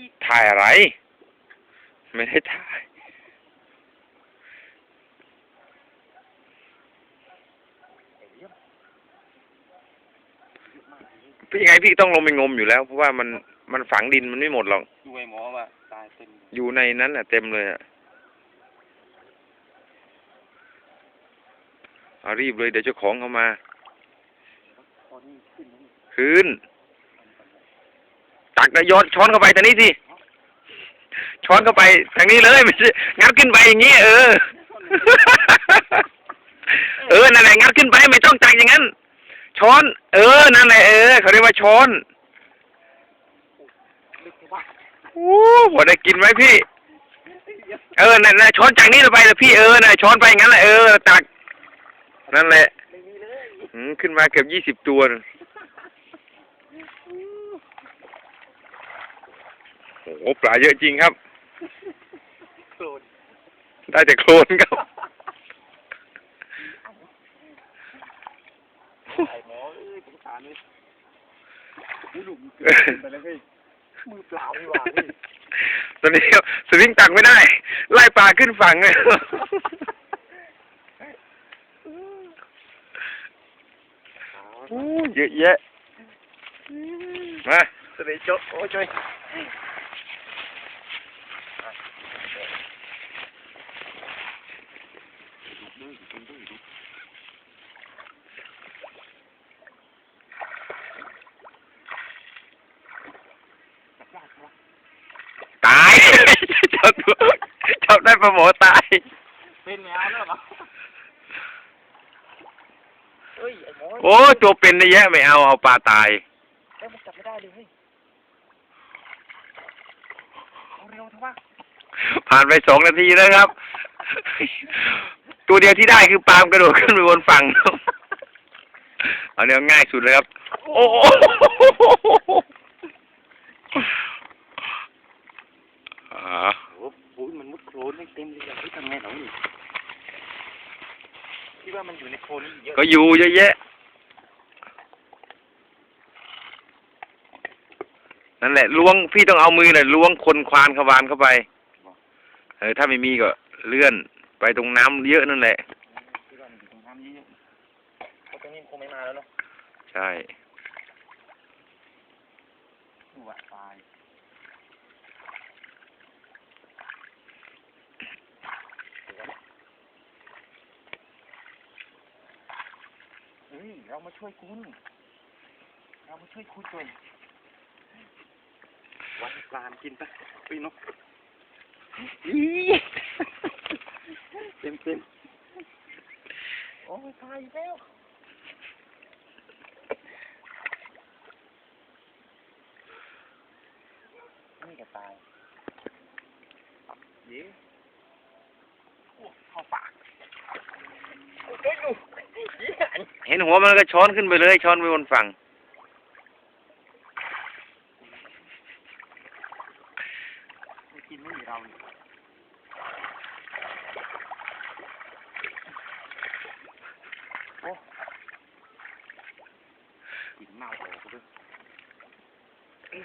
อีก ถ่ายอะไร ไม่ได้ถ่าย พี่ยังไงพี่ต้องลงไปงมอยู่แล้ว เพราะว่ามันมันฝังดินมันไม่หมดหรอก ดูไอ้หมอว่าตายเต็มอยู่ในนั้นอะ เต็มเลยอะเอารีบเลยเดี๋ยวเจ้าของเขามาพอนี่ขึ้นแล้วนี่คืนตักแล้ว โยนช้อนเข้าไปทางนี้สิ ช้อนเข้าไปทางนี้เลยไม่ใช่งัดขึ้นไปอย่างนี้เออ เออ นั่นแหละงัดขึ้นไปไม่ต้องตักอย่างนั้น ช้อน เออ นั่นแหละเออเขาเรียกว่าช้อนลึกว่าโอ้พอได้กินไหมพี่ เออ นั่นน่ะช้อนจากนี้ลงไปเลยพี่เออน่ะช้อนไปงั้นแหละเออตัก นั่นแหละไม่มีเลยอืมขึ้นมาเกือบยี่สิบตัวน่ะ โอ้โหปลาเยอะจริงครับ โคลนได้แต่โคลนครับ ไอ้หมอเอ้ยสงสารเลยอุ้ยลูกมันเกินไปแล้วเฮ้ยมือเปล่าดีกว่าเฮ้ยตอนนี้สวิงตักไม่ได้ ไล่ปลาขึ้นฝั่งเลยโอ้เยอะแยะมา สเตโจ๊กโอ้ยช่วย ตาย ชอบตัวชอบได้ปลาหมอตาย เป็นแมวแล้วเหรอเฮ้ยไอ้หมอโอ้ตัวเป็นเยอะแยะไม่เอาเอาปลาตายเอ้ยมันจับไม่ได้เลยเฮ้ยเอาเร็วเถอะวะผ่านไปสองนาทีแล้วครับ ตัวเดียวที่ได้คือปาลามกระโดดขึ้นไปบนฝั่ง เอาเนี่ยง่ายสุดเลยครับ โอ้โหอ่าโอ้โหมันมุดโคลนให้เต็มเลยอะเฮ้ทำไงเหรอนี่คิดว่ามันอยู่ในโคลนเยอะก็อยู่เยอะแยะ นั่นแหละล้วงพี่ต้องเอามือน่ะล้วงคนควานขวานเข้าไป เออถ้าไม่มีก็เลื่อน ไปตรงน้ำเยอะนั่นแหละคิดว่ามันอยู่ตรงน้ำเยอะๆเพราะตรงนี้มันคงไม่มาแล้วเนาะใช่หัวตายเฮ้ยเรามาช่วยคุณเรามาช่วยคุณเลยวันกลานกินปะพี่นกเต็มเต็มโอ้ยตายอีกแล้วนี่ก็ตายเย้โอ้เข้าปากโอ้ยดูเย้อันเห็นหัวมันก็ช้อนขึ้นไปเลย ช้อนไปบนฝั่งไม่กินไม่มีเราเนี่ย กินเมาโอ้กูด้วย